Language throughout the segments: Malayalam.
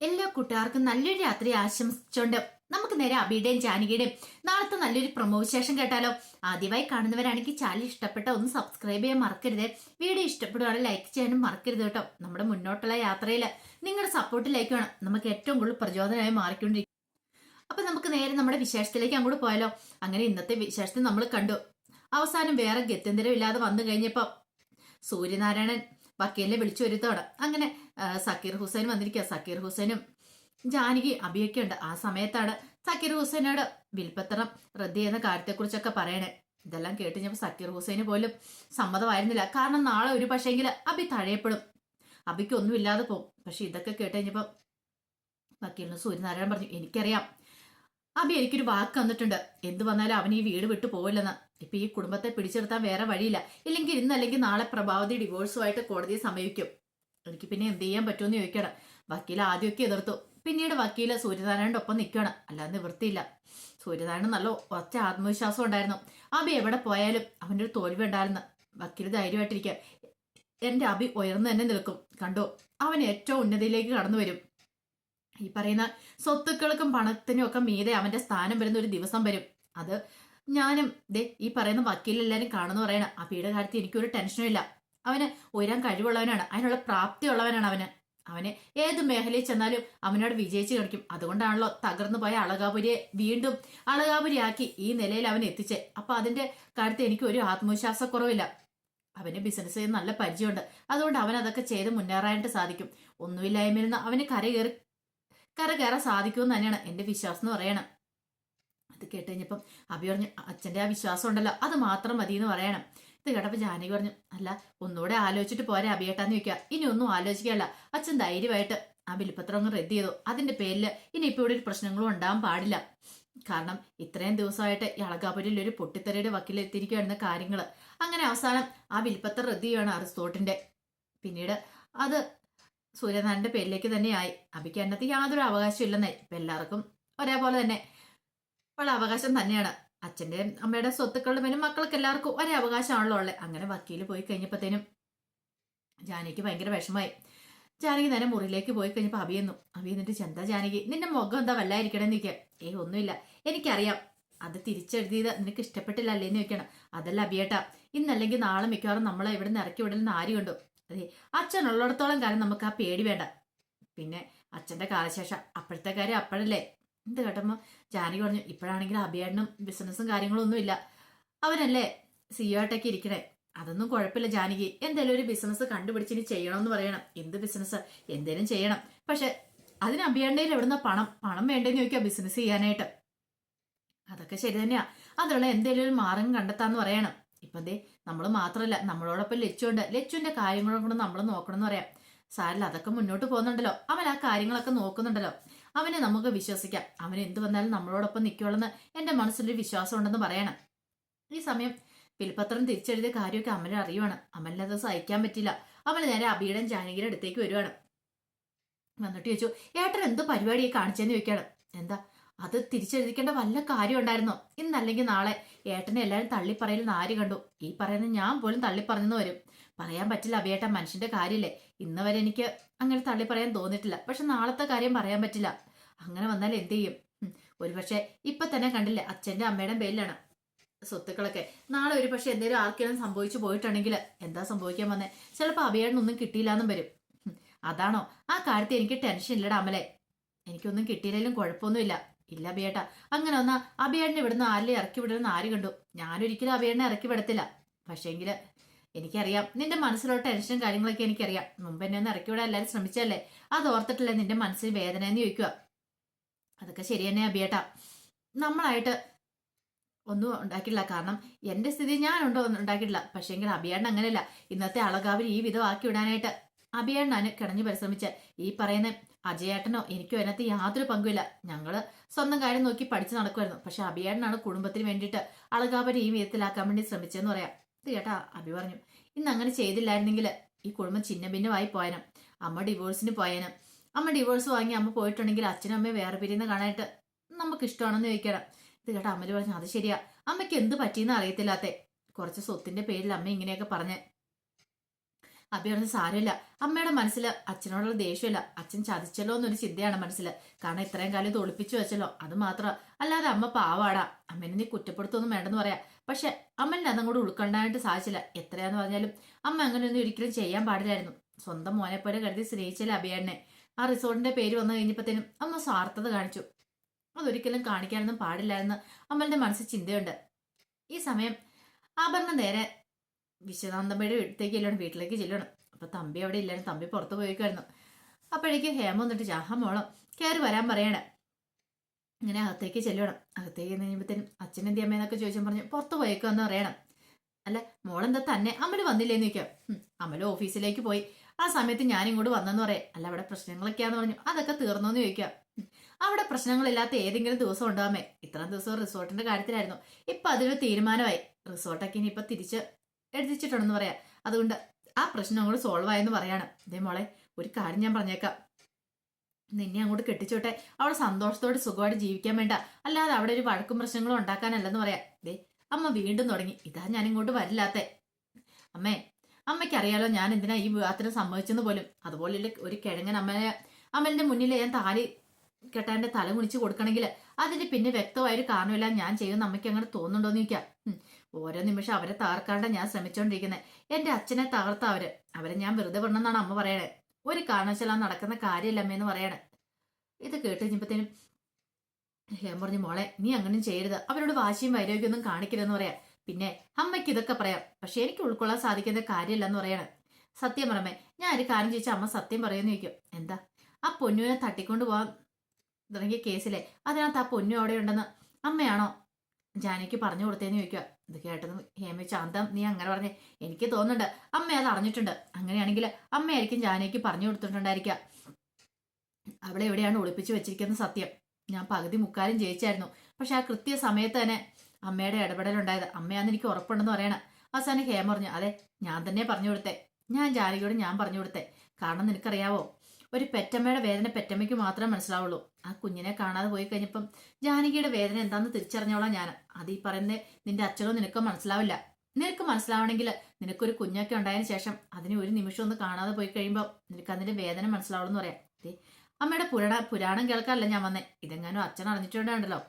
എല്ലാ കൂട്ടുകാർക്കും നല്ലൊരു രാത്രി ആശംസിച്ചുകൊണ്ട് നമുക്ക് നേരെ അബിയുടെയും ജാനകിയുടെയും നാളത്തെ നല്ലൊരു പ്രൊമോ വിശേഷം കേട്ടാലോ. ആദ്യമായി കാണുന്നവരാണെങ്കിൽ ചാനൽ ഇഷ്ടപ്പെട്ട ഒന്ന് സബ്സ്ക്രൈബ് ചെയ്യാൻ മറക്കരുത്. വീഡിയോ ഇഷ്ടപ്പെടുകയാണെങ്കിൽ ലൈക്ക് ചെയ്യാനും മറക്കരുത് കേട്ടോ. നമ്മുടെ മുന്നോട്ടുള്ള യാത്രയിൽ നിങ്ങളുടെ സപ്പോർട്ട് ലൈക്ക് വേണം. നമുക്ക് ഏറ്റവും കൂടുതൽ പ്രചോദനമായി മാറിക്കൊണ്ടിരിക്കും. അപ്പൊ നമുക്ക് നേരെ നമ്മുടെ വിശേഷത്തിലേക്ക് അങ്ങോട്ട് പോയാലോ. അങ്ങനെ ഇന്നത്തെ വിശേഷത്തിൽ നമ്മൾ കണ്ടു. അവസാനം വേറെ ഗത്യന്തരം ഇല്ലാതെ വന്നു കഴിഞ്ഞപ്പോ സൂര്യനാരായണൻ വക്കീലിനെ വിളിച്ചു വരുത്തോടെ അങ്ങനെ സക്കീർ ഹുസൈൻ വന്നിരിക്കുക. സക്കീർ ഹുസൈനും ജാനകി അഭിയൊക്കെ ഉണ്ട്. ആ സമയത്താണ് സക്കീർ ഹുസൈനോട് വിൽപ്പത്രം റദ്ദ് ചെയ്യുന്ന കാര്യത്തെക്കുറിച്ചൊക്കെ പറയണേ. ഇതെല്ലാം കേട്ട് കഴിഞ്ഞപ്പോൾ സക്കീർ ഹുസൈന് പോലും സമ്മതമായിരുന്നില്ല. കാരണം നാളെ ഒരു പക്ഷേങ്കിൽ അബി തഴയപ്പെടും. അബിക്ക് ഒന്നും ഇല്ലാതെ പോകും. പക്ഷെ ഇതൊക്കെ കേട്ട് കഴിഞ്ഞപ്പോൾ വക്കീലിന് സൂര്യനാരായണൻ പറഞ്ഞു എനിക്കറിയാം. അബി എനിക്കൊരു വാക്ക് തന്നിട്ടുണ്ട്. എന്ത് വന്നാലും അവൻ ഈ വീട് വിട്ടു പോവില്ലെന്ന്. ഇപ്പൊ ഈ കുടുംബത്തെ പിടിച്ചെടുത്താൻ വേറെ വഴിയില്ല. ഇല്ലെങ്കിൽ ഇന്നല്ലെങ്കിൽ നാളെ പ്രഭാവതി ഡിവോഴ്സുമായിട്ട് കോടതിയെ സമീപിക്കും. എനിക്ക് പിന്നെ എന്ത് ചെയ്യാൻ പറ്റുമെന്ന് ചോദിക്കണം. വക്കീൽ ആദ്യമൊക്കെ എതിർത്തു. പിന്നീട് വക്കീൽ സൂര്യനാരായണന്റെ ഒപ്പം നിൽക്കണം അല്ലാതെ നിവൃത്തിയില്ല. സൂര്യനാരായണൻ നല്ല ഒറ്റ ആത്മവിശ്വാസം ഉണ്ടായിരുന്നു. അബി എവിടെ പോയാലും അവന്റെ ഒരു തോൽവി ഉണ്ടായിരുന്നു. വക്കീൽ ധൈര്യമായിട്ടിരിക്കുക. എന്റെ അബി ഉയർന്നു തന്നെ നിൽക്കും. കണ്ടോ? അവൻ ഏറ്റവും ഉന്നതിയിലേക്ക് കടന്നു വരും ഈ പറയുന്ന സ്വത്തുക്കൾക്കും പണത്തിനും ഒക്കെ മീതെ അവന്റെ സ്ഥാനം വരുന്ന ഒരു ദിവസം വരും. അത് ഞാനും ദേ ഈ പറയുന്ന വക്കീലെല്ലാരും കാണുന്നു പറയണ പീടെ കാര്യത്തിൽ എനിക്കൊരു ടെൻഷനും ഇല്ല. അവന് ഉയരാൻ കഴിവുള്ളവനാണ്. അതിനുള്ള പ്രാപ്തി ഉള്ളവനാണ് അവന്. അവന് ഏത് മേഖലയിൽ ചെന്നാലും അവനോട് വിജയിച്ചു കളിക്കും അതുകൊണ്ടാണല്ലോ തകർന്നു പോയ അളകാപുരിയെ വീണ്ടും അളകാപുരിയാക്കി ഈ നിലയിൽ അവൻ എത്തിച്ചേ. അപ്പൊ അതിന്റെ കാര്യത്തിൽ എനിക്ക് ഒരു ആത്മവിശ്വാസക്കുറവില്ല. അവന് ബിസിനസ് ചെയ്യുന്ന നല്ല പരിചയമുണ്ട്. അതുകൊണ്ട് അവൻ അതൊക്കെ ചെയ്ത് മുന്നേറാനായിട്ട് സാധിക്കും. ഒന്നുമില്ലായ്മയിൽ നിന്ന് അവന് കരകയറി കര കയറാൻ സാധിക്കുമെന്ന് തന്നെയാണ് എന്റെ വിശ്വാസം എന്ന് പറയണം. അത് കേട്ട് കഴിഞ്ഞപ്പം അഭി പറഞ്ഞു അച്ഛന്റെ ആ വിശ്വാസം ഉണ്ടല്ലോ അത് മാത്രം മതി എന്ന് പറയണം. ഇത് കേട്ടപ്പോൾ ജാനകി പറഞ്ഞു അല്ല ഒന്നുകൂടെ ആലോചിച്ചിട്ട് പോരെ അഭിയേട്ടാന്ന് ചോദിക്കുക. ഇനി ഒന്നും ആലോചിക്കുകയല്ല അച്ഛൻ ധൈര്യമായിട്ട് ആ ബിൽപത്രം അങ്ങ് റദ്ദ് ചെയ്തു. അതിന്റെ പേരിൽ ഇനി ഇപ്പൊ ഇവിടെ ഒരു പ്രശ്നങ്ങളും ഉണ്ടാവാൻ പാടില്ല. കാരണം ഇത്രയും ദിവസമായിട്ട് ഈ അളകാപുരിൽ ഒരു പൊട്ടിത്തെറിയുടെ വക്കീലെത്തിയിരിക്കുകയായിരുന്ന കാര്യങ്ങൾ. അങ്ങനെ അവസാനം ആ വിൽപ്പത്രം റദ്ദ് ചെയ്യുകയാണ് ആ റിസോർട്ടിന്റെ പിന്നീട് അത് സൂര്യനാരായണന്റെ പേരിലേക്ക് തന്നെയായി. അബിക്ക് അതിനകത്ത് യാതൊരു അവകാശം ഇല്ലെന്നേ. ഇപ്പൊ എല്ലാവർക്കും ഒരേപോലെ തന്നെ ഉള്ള അവകാശം തന്നെയാണ്. അച്ഛന്റെ അമ്മയുടെ സ്വത്തുക്കളുടെ മേലും മക്കൾക്ക് എല്ലാവർക്കും ഒരേ അവകാശമാണല്ലോ ഉള്ളത് അങ്ങനെ വക്കീൽ പോയി കഴിഞ്ഞപ്പോഴത്തേനും ജാനകിക്ക് ഭയങ്കര വിഷമായി ജാനകി നേരെ മുറിയിലേക്ക് പോയി കഴിഞ്ഞപ്പോൾ അഭിയെന്നു അഭി എന്നിട്ട് ചെന്താ ജാനകി നിന്റെ മുഖം എന്താ വല്ലായിരിക്കണം നിൽക്കുക ഏ ഒന്നുമില്ല. എനിക്കറിയാം. അത് തിരിച്ചെഴുതിയത് നിനക്ക് ഇഷ്ടപ്പെട്ടില്ല അല്ലേന്ന് ചോദിക്കണം. അതല്ല അബിയേട്ടാ ഇന്നല്ലെങ്കിൽ നാളെ മിക്കവാറും നമ്മളെ ഇവിടെ നിന്ന് ഇറക്കി വിടലെന്ന് ആര് കണ്ടു അതെ അച്ഛനുള്ളിടത്തോളം കാലം നമുക്ക് ആ പേടി വേണ്ട. പിന്നെ അച്ഛന്റെ കാലശേഷം അപ്പോഴത്തെ കാര്യം അപ്പോഴല്ലേ? എന്ത് കേട്ടപ്പോൾ ജാനകി പറഞ്ഞു ഇപ്പോഴാണെങ്കിൽ അഭിയേട്ടനും ബിസിനസ്സും കാര്യങ്ങളും ഒന്നുമില്ല അവനല്ലേ സിഇഒ ഇരിക്കണേ. അതൊന്നും കുഴപ്പമില്ല ജാനകി. എന്തേലും ഒരു ബിസിനസ് കണ്ടുപിടിച്ച് ഇനി ചെയ്യണമെന്ന് പറയണം. എന്ത് ബിസിനസ് എന്തേലും ചെയ്യണം. പക്ഷെ അതിന് അഭിയേട്ടന്റെ എവിടുന്ന പണം? പണം വേണ്ടെന്ന് ചോദിക്കുക ബിസിനസ് ചെയ്യാനായിട്ട്. അതൊക്കെ ശരി തന്നെയാ. അതിനുള്ള എന്തേലും ഒരു മാർഗം കണ്ടെത്താന്ന് പറയണം. ഇപ്പം ദേ നമ്മൾ മാത്രമല്ല നമ്മളോടൊപ്പം ലച്ചുണ്ട്. ലച്ചുവിന്റെ കാര്യങ്ങളും കൂടെ നമ്മൾ നോക്കണം എന്ന് പറയാം. സാരല്ല അതൊക്കെ മുന്നോട്ട് പോകുന്നുണ്ടല്ലോ. അവൻ ആ കാര്യങ്ങളൊക്കെ നോക്കുന്നുണ്ടല്ലോ. അവനെ നമുക്ക് വിശ്വസിക്കാം. അവൻ എന്ത് വന്നാലും നമ്മളോടൊപ്പം നിൽക്കുള്ളെന്ന് എന്റെ മനസ്സിലൊരു വിശ്വാസം ഉണ്ടെന്ന് പറയണം. ഈ സമയം പിൽപത്രം തിരിച്ചെഴുതിയ കാര്യമൊക്കെ അമല അറിയുവാണ്. അമലിനത് സഹിക്കാൻ പറ്റില്ല. അമൽ നേരെ അബിയുടെ ജാനകിയുടെ അടുത്തേക്ക് വരുവാണ്. വന്നിട്ട് ചോദിച്ചു ഏട്ടൻ എന്ത് പരിപാടിയെ കാണിച്ചെന്ന് ചോദിക്കാണ് എന്താ? അത് തിരിച്ചെഴുതിക്കേണ്ട വല്ല കാര്യം ഉണ്ടായിരുന്നോ ഇന്നല്ലെങ്കിൽ നാളെ. ഏട്ടനെ എല്ലാവരും തള്ളിപ്പറയലെന്ന് ആര് കണ്ടു. ഈ പറയുന്ന ഞാൻ പോലും തള്ളിപ്പറഞ്ഞെന്ന് വരും. പറയാൻ പറ്റില്ല അഭിയേട്ടൻ മനുഷ്യന്റെ കാര്യമില്ലേ ഇന്ന് വരെ എനിക്ക് അങ്ങനെ തള്ളിപ്പറയാൻ തോന്നിയിട്ടില്ല. പക്ഷെ നാളത്തെ കാര്യം പറയാൻ പറ്റില്ല. അങ്ങനെ വന്നാൽ എന്ത് ചെയ്യും? ഒരുപക്ഷെ ഇപ്പൊ തന്നെ കണ്ടില്ലേ അച്ഛന്റെ അമ്മയുടെ പേരിലാണ് സ്വത്തുക്കളൊക്കെ. നാളെ ഒരു പക്ഷെ എന്തെങ്കിലും ആർക്കെങ്കിലും സംഭവിച്ചു പോയിട്ടുണ്ടെങ്കിൽ എന്താ സംഭവിക്കാൻ വന്നേ? ചിലപ്പോൾ അഭിയേട്ടനൊന്നും കിട്ടിയില്ലാന്നും വരും. അതാണോ? ആ കാര്യത്തിൽ എനിക്ക് ടെൻഷൻ ഇല്ലടാ അമലെ. എനിക്കൊന്നും കിട്ടിയില്ലെങ്കിലും കുഴപ്പമൊന്നുമില്ല. ഇല്ല അഭിയേട്ട. അങ്ങനെ ഒന്നാ അഭിയേട്ടനെ ഇവിടുന്ന് ആരിലെ ഇറക്കി വിടുന്ന ആര് കണ്ടു? ഞാനൊരിക്കലും അഭിയേട്ടനെ ഇറക്കി വിടത്തില്ല. പക്ഷേങ്കിൽ എനിക്കറിയാം. നിന്റെ മനസ്സിലുള്ള ടെൻഷൻ കാര്യങ്ങളൊക്കെ എനിക്കറിയാം. മുമ്പ് എന്നെ ഒന്ന് ഇറക്കി വിടാൻ എല്ലാവരും ശ്രമിച്ചല്ലേ അത് ഓർത്തിട്ടില്ല നിന്റെ മനസ്സിൽ വേദന എന്ന് ചോദിക്കുക? അതൊക്കെ ശരി തന്നെ അബിയേട്ടാ നമ്മളായിട്ട് ഒന്നും ഉണ്ടാക്കിയിട്ടില്ല. കാരണം എന്റെ സ്ഥിതി ഞാനുണ്ടോ ഒന്നും ഉണ്ടാക്കിയിട്ടില്ല. പക്ഷേങ്കിൽ അഭിയേട്ടൻ അങ്ങനെയല്ല. ഇന്നത്തെ അളകാവിൽ ഈ വിധം ആക്കി വിടാനായിട്ട് അഭിയേട്ടനാണ് കിണഞ്ഞു പരിശ്രമിച്ച്. ഈ പറയുന്ന അജയേട്ടനോ എനിക്കോ അതിനകത്ത് യാതൊരു പങ്കുമില്ല. ഞങ്ങൾ സ്വന്തം കാര്യം നോക്കി പഠിച്ചു നടക്കുമായിരുന്നു പക്ഷെ അഭിയേട്ടനാണ് കുടുംബത്തിന് വേണ്ടിയിട്ട് അളകാപരി ഈ വിധത്തിലാക്കാൻ വേണ്ടി ശ്രമിച്ചെന്ന് പറയാം. ഇത് കേട്ടാ അഭി പറഞ്ഞു. ഇന്ന് അങ്ങനെ ചെയ്തില്ലായിരുന്നെങ്കിൽ ഈ കുടുംബം ചിന്ന ഭിന്നമായി പോയനും. അമ്മ ഡിവോഴ്സിന് പോയനും. അമ്മ ഡിവോഴ്സ് വാങ്ങി അമ്മ പോയിട്ടുണ്ടെങ്കിൽ അച്ഛനും അമ്മയും വേറെ പിരിയുന്ന കാണാനായിട്ട് നമുക്ക് ഇഷ്ടമാണെന്ന് ചോദിക്കണം. ഇത് കേട്ടാ അമ്മ പറഞ്ഞു അത് ശരിയാ. അമ്മയ്ക്ക് എന്ത് പറ്റിയെന്ന് അറിയത്തില്ലാത്തെ. കുറച്ച് സ്വത്തിന്റെ പേരിൽ അമ്മ ഇങ്ങനെയൊക്കെ പറഞ്ഞ് പറഞ്ഞ സാരമില്ല. അമ്മയുടെ മനസ്സിൽ അച്ഛനോടുള്ള ദേഷ്യമില്ല. അച്ഛൻ ചതിച്ചല്ലോ എന്നൊരു ചിന്തയാണ് മനസ്സിൽ കാരണം ഇത്രയും കാലം ഇത് ഒളിപ്പിച്ചു വെച്ചല്ലോ. അത് മാത്രം. അല്ലാതെ അമ്മ പാവാടാ. അമ്മേനെ നീ കുറ്റപ്പെടുത്തൊന്നും വേണ്ടെന്ന് പറയാം. പക്ഷെ അമ്മന്റെ അതും കൂടെ ഉൾക്കൊണ്ടാനായിട്ട് സാധിച്ചില്ല. എത്രയാന്ന് പറഞ്ഞാലും അമ്മ അങ്ങനെയൊന്നും ഒരിക്കലും ചെയ്യാൻ പാടില്ലായിരുന്നു. സ്വന്തം മോനെ പോലെ കരുതി സ്നേഹിച്ചില്ല അഭിയാനെ. ആ റിസോർട്ടിന്റെ പേര് വന്നു കഴിഞ്ഞപ്പോഴത്തേനും അമ്മ സ്വാർത്ഥത കാണിച്ചു. അതൊരിക്കലും കാണിക്കാനൊന്നും പാടില്ലായിരുന്നു. അമ്മലിന്റെ മനസ്സിൽ ചിന്തയുണ്ട്. ഈ സമയം ആഭരണം നേരെ വിശ്വനാഥമ്മയുടെ വീട്ടിലേക്ക് ചെല്ലണം വീട്ടിലേക്ക് ചെല്ലണം അപ്പൊ തമ്പി അവിടെ ഇല്ലായിരുന്നു. തമ്പി പുറത്ത് പോയിക്കായിരുന്നു അപ്പോഴേക്കും ഹേമ വന്നിട്ട് ചാഹ മോളം കയറി വരാൻ പറയണേ. ഇങ്ങനെ അകത്തേക്ക് ചെല്ലണം അകത്തേക്ക് കഴിയുമ്പോഴത്തേനും അച്ഛൻ എന്തി അമ്മയെന്നൊക്കെ ചോദിച്ചാൽ പറഞ്ഞു പുറത്ത് പോയേക്കാന്ന് പറയണം. അല്ല മോളെന്താ തന്നെ? അമ്മൽ വന്നില്ലേന്ന് ചോദിക്കാം. അമ്മൽ ഓഫീസിലേക്ക് പോയി. ആ സമയത്ത് ഞാൻ ഇങ്ങോട്ട് വന്നെന്ന് പറയാം. അല്ല അവിടെ പ്രശ്നങ്ങളൊക്കെയാന്ന് പറഞ്ഞു. അതൊക്കെ തീർന്നോന്ന് ചോദിക്കാം. അവിടെ പ്രശ്നങ്ങളില്ലാത്ത ഏതെങ്കിലും ദിവസം ഉണ്ടാമേ ഇത്രയും ദിവസം റിസോർട്ടിന്റെ കാര്യത്തിലായിരുന്നു. ഇപ്പൊ അതിനൊരു തീരുമാനമായി. റിസോർട്ടൊക്കെ ഇനി ഇപ്പൊ തിരിച്ച് എഴുതിച്ചിട്ടുണ്ടെന്ന് പറയാം. അതുകൊണ്ട് ആ പ്രശ്നം അങ്ങോട്ട് സോൾവ് ആയെന്ന് പറയാണ്. ഇതേ മോളെ ഒരു കാര്യം ഞാൻ പറഞ്ഞേക്കാം. നിന്നെ അങ്ങോട്ട് കെട്ടിച്ചോട്ടെ. അവിടെ സന്തോഷത്തോടെ സുഖമായിട്ട് ജീവിക്കാൻ വേണ്ട. അല്ലാതെ അവിടെ ഒരു വഴക്കും പ്രശ്നങ്ങളും ഉണ്ടാക്കാനല്ലെന്ന് പറയാം. ദേ അമ്മ വീണ്ടും തുടങ്ങി. ഇതാ ഞാൻ ഇങ്ങോട്ട് വരില്ലാത്തെ. അമ്മേ അമ്മയ്ക്ക് അറിയാലോ ഞാൻ എന്തിനാ ഈ വിവാഹത്തിന് സമ്മതിച്ചെന്ന് പോലും. അതുപോലെ ഒരു കിഴങ്ങൻ അമ്മനെ അമ്മലിന്റെ മുന്നിൽ ഞാൻ താലി കെട്ടാന്റെ തല കുണിച്ച് കൊടുക്കണമെങ്കിൽ അതിന് പിന്നെ വ്യക്തമായൊരു കാരണമില്ല ഞാൻ ചെയ്യുന്ന അമ്മയ്ക്ക് അങ്ങനെ തോന്നുന്നുണ്ടോന്ന് ചോദിക്കാം. ഉം. ഓരോ നിമിഷം അവരെ തകർക്കാണ്ട് ഞാൻ ശ്രമിച്ചോണ്ടിരിക്കുന്നത് എന്റെ അച്ഛനെ തകർത്ത അവർ. അവരെ ഞാൻ വെറുതെ വിടണമെന്നാണ് അമ്മ പറയണേ. ഒരു കാരണവശാലും നടക്കുന്ന കാര്യമില്ല അമ്മയെന്ന് പറയണേ. ഇത് കേട്ട് കഴിഞ്ഞപ്പോഴത്തേനും ഹേം പറഞ്ഞു മോളെ നീ അങ്ങനെയും ചെയ്യരുത്. അവരോട് വാശിയും വൈരോഗ്യമൊന്നും കാണിക്കരുതെന്ന് പറയാം. പിന്നെ അമ്മയ്ക്ക് ഇതൊക്കെ പറയാം. പക്ഷെ എനിക്ക് ഉൾക്കൊള്ളാൻ സാധിക്കുന്ന കാര്യമില്ലെന്ന് പറയണേ. സത്യം പറമേ ഞാൻ ഒരു കാര്യം ചോദിച്ചാൽ അമ്മ സത്യം പറയുമെന്ന് ചോദിക്കും. എന്താ? ആ പൊന്നുവിനെ തട്ടിക്കൊണ്ട് പോകാൻ തുടങ്ങിയ കേസിലെ അതിനകത്ത് ആ പൊന്നു അവിടെ ഉണ്ടെന്ന് അമ്മയാണോ ജാനിക്ക് പറഞ്ഞു കൊടുത്തേന്ന് ചോദിക്കുക ഇത് കേട്ടതും ഹേമ ശാന്തം നീ അങ്ങനെ പറഞ്ഞേ. എനിക്ക് തോന്നുന്നുണ്ട് അമ്മ അത് അറിഞ്ഞിട്ടുണ്ട്. അങ്ങനെയാണെങ്കിൽ അമ്മയായിരിക്കും ജാനയ്ക്ക് പറഞ്ഞു കൊടുത്തിട്ടുണ്ടായിരിക്കാം അവളെ എവിടെയാണ് ഒളിപ്പിച്ചു വെച്ചിരിക്കുന്ന സത്യം. ഞാൻ പകുതി മുക്കാലും ജയിച്ചായിരുന്നു. പക്ഷെ ആ കൃത്യ സമയത്ത് തന്നെ അമ്മയുടെ ഇടപെടലുണ്ടായത്. അമ്മയാന്ന് എനിക്ക് ഉറപ്പുണ്ടെന്ന് പറയണം. അവസാനം ഹേമ പറഞ്ഞു അതെ ഞാൻ തന്നെ പറഞ്ഞു കൊടുത്തേ. ഞാൻ ജാനകിയോട് ഞാൻ പറഞ്ഞു കൊടുത്തേ. കാരണം നിനക്കറിയാവോ ഒരു പെറ്റമ്മയുടെ വേദന പെറ്റമ്മയ്ക്ക് മാത്രമേ മനസ്സിലാവുള്ളൂ. ആ കുഞ്ഞിനെ കാണാതെ പോയി കഴിഞ്ഞപ്പം ജാനകിയുടെ വേദന എന്താണെന്ന് തിരിച്ചറിഞ്ഞോളാം ഞാൻ. അത് ഈ പറയുന്നത് നിന്റെ അച്ഛനോ നിനക്കോ മനസ്സിലാവില്ല. നിനക്ക് മനസ്സിലാവണമെങ്കിൽ നിനക്കൊരു കുഞ്ഞൊക്കെ ഉണ്ടായതിനു ശേഷം അതിനെ ഒരു നിമിഷം ഒന്ന് കാണാതെ പോയി കഴിയുമ്പോൾ നിനക്ക് അതിന്റെ വേദന മനസ്സിലാവുള്ളൂ എന്ന് പറയാം. അമ്മയുടെ പുരാണ പുരാണം കേൾക്കാനല്ല ഞാൻ വന്നേ. ഇതെങ്ങാനും അച്ഛൻ അറിഞ്ഞിട്ടുണ്ടാണല്ലോ.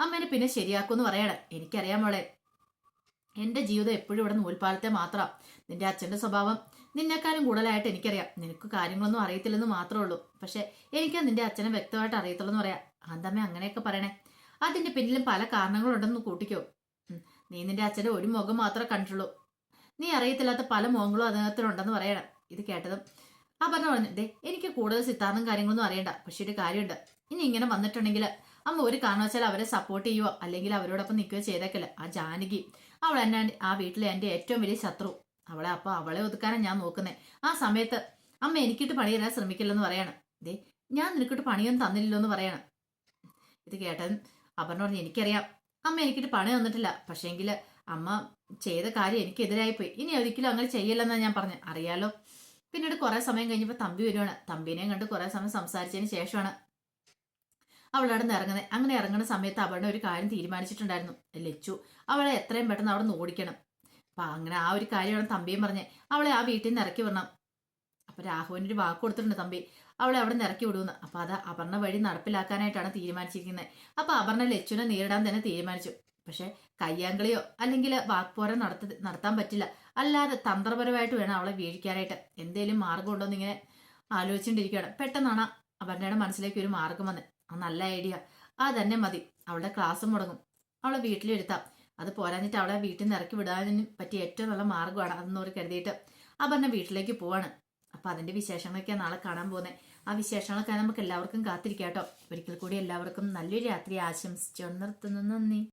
അമ്മേനെ പിന്നെ ശരിയാക്കുമെന്ന് പറയണേ. എനിക്കറിയാം മോളെ. എന്റെ ജീവിതം എപ്പോഴും ഇവിടെ നൂൽപ്പാലത്തെ മാത്രം. നിന്റെ അച്ഛന്റെ സ്വഭാവം നിന്നെക്കാളും കൂടുതലായിട്ട് എനിക്കറിയാം. നിനക്ക് കാര്യങ്ങളൊന്നും അറിയത്തില്ലെന്ന് മാത്രമേ ഉള്ളൂ. പക്ഷെ എനിക്ക് നിന്റെ അച്ഛനെ വ്യക്തമായിട്ട് അറിയത്തുള്ളൂ എന്ന് പറയാം. അന്തമ്മ അങ്ങനെയൊക്കെ പറയണേ? അതിന്റെ പിന്നിലും പല കാരണങ്ങളുണ്ടെന്ന് കൂട്ടിക്കോ. നീ നിന്റെ അച്ഛന്റെ ഒരു മുഖം മാത്രമേ കണ്ടിട്ടുള്ളൂ. നീ അറിയത്തില്ലാത്ത പല മുഖങ്ങളും അതിനകത്തിലുണ്ടെന്ന് പറയണം. ഇത് കേട്ടതും ആ പറഞ്ഞു പറഞ്ഞു ദേ എനിക്ക് കൂടുതൽ സിദ്ധാന്തം കാര്യങ്ങളൊന്നും അറിയണ്ട. പക്ഷെ ഒരു കാര്യമുണ്ട്. ഇനി ഇങ്ങനെ വന്നിട്ടുണ്ടെങ്കിൽ അമ്മ ഒരു കാരണവശാലും അവരെ സപ്പോർട്ട് ചെയ്യുവോ? അല്ലെങ്കിൽ അവരോടൊപ്പം നിൽക്കുകയോ ചെയ്തേക്കല്ല ആ ജാനകി. അവൾ എന്നെ ആ വീട്ടിലെ എന്റെ ഏറ്റവും വലിയ ശത്രു. അവളെ അപ്പൊ അവളെ ഒതുക്കാനാണ് ഞാൻ നോക്കുന്നത് ആ സമയത്ത് അമ്മ എനിക്കിട്ട് പണി തരാൻ ശ്രമിക്കില്ലെന്ന് പറയാണ്. ദേ ഞാൻ നിനക്കിട്ട് പണിയൊന്നും തന്നില്ലല്ലോ എന്ന് പറയണം. ഇത് കേട്ടൻ അപർണ പറഞ്ഞു എനിക്കറിയാം. അമ്മ എനിക്കിട്ട് പണി തന്നിട്ടില്ല. പക്ഷേങ്കിൽ അമ്മ ചെയ്ത കാര്യം എനിക്കെതിരായി പോയി. ഇനി ഒരിക്കലും അങ്ങനെ ചെയ്യില്ലെന്നാണ് ഞാൻ പറഞ്ഞു. അറിയാലോ? പിന്നീട് കുറെ സമയം കഴിഞ്ഞപ്പോൾ തമ്പി വരുവാണ്. തമ്പിനെയും കണ്ട് കുറെ സമയം സംസാരിച്ചതിന് ശേഷമാണ് അവൾ അവിടെ നിന്ന് ഇറങ്ങുന്നത് അങ്ങനെ ഇറങ്ങുന്ന സമയത്ത് അവളുടെ ഒരു കാര്യം തീരുമാനിച്ചിട്ടുണ്ടായിരുന്നു. ലച്ചു അവളെ എത്രയും പെട്ടെന്ന് അവിടെ നിന്ന് ഓടിക്കണം. അപ്പൊ അങ്ങനെ ആ ഒരു കാര്യമാണ് തമ്പിയും പറഞ്ഞ്. അവളെ ആ വീട്ടിൽ നിന്ന് ഇറക്കി വിടണം. അപ്പൊ രാഘവന് ഒരു വാക്ക് കൊടുത്തിട്ടുണ്ട് തമ്പി. അവളെ അവിടെ നിന്ന് ഇറക്കി വിടുമെന്ന് അപ്പൊ അത് അപർണ വഴി നടപ്പിലാക്കാനായിട്ടാണ് തീരുമാനിച്ചിരിക്കുന്നത് അപ്പൊ അപർണ ലച്ചുവിനെ നേരിടാൻ തന്നെ തീരുമാനിച്ചു. പക്ഷെ കയ്യാങ്കളിയോ അല്ലെങ്കിൽ വാക്പോരം നടത്ത നടത്താൻ പറ്റില്ല. അല്ലാതെ തന്ത്രപരമായിട്ട് വേണം അവളെ വീഴിക്കാനായിട്ട്. എന്തേലും മാർഗം ഉണ്ടോ എന്നിങ്ങനെ ആലോചിച്ചുകൊണ്ടിരിക്കുകയാണ് പെട്ടെന്നാണ് അപർണയുടെ മനസ്സിലേക്ക് ഒരു മാർഗം വന്നത് ആ നല്ല ഐഡിയ ആ തന്നെ മതി. അവളുടെ ക്ലാസ് മുടങ്ങും. അവളെ വീട്ടിലെടുത്താം അത് പോരാഞ്ഞിട്ട് അവളെ വീട്ടിൽ നിന്ന് ഇറക്കി വിടാനും പറ്റിയ ഏറ്റവും നല്ല മാർഗമാണ് അതെന്നോർ കരുതിയിട്ട് അപർണ വീട്ടിലേക്ക് പോവാണ്. അപ്പൊ അതിന്റെ വിശേഷങ്ങളൊക്കെ നാളെ കാണാൻ പോകുന്നത് ആ വിശേഷങ്ങളൊക്കെ നമുക്ക് എല്ലാവർക്കും കാത്തിരിക്കാം കേട്ടോ. ഒരിക്കൽ കൂടി എല്ലാവർക്കും നല്ലൊരു രാത്രി ആശംസിച്ചു നിർത്തുന്നു. നന്ദി.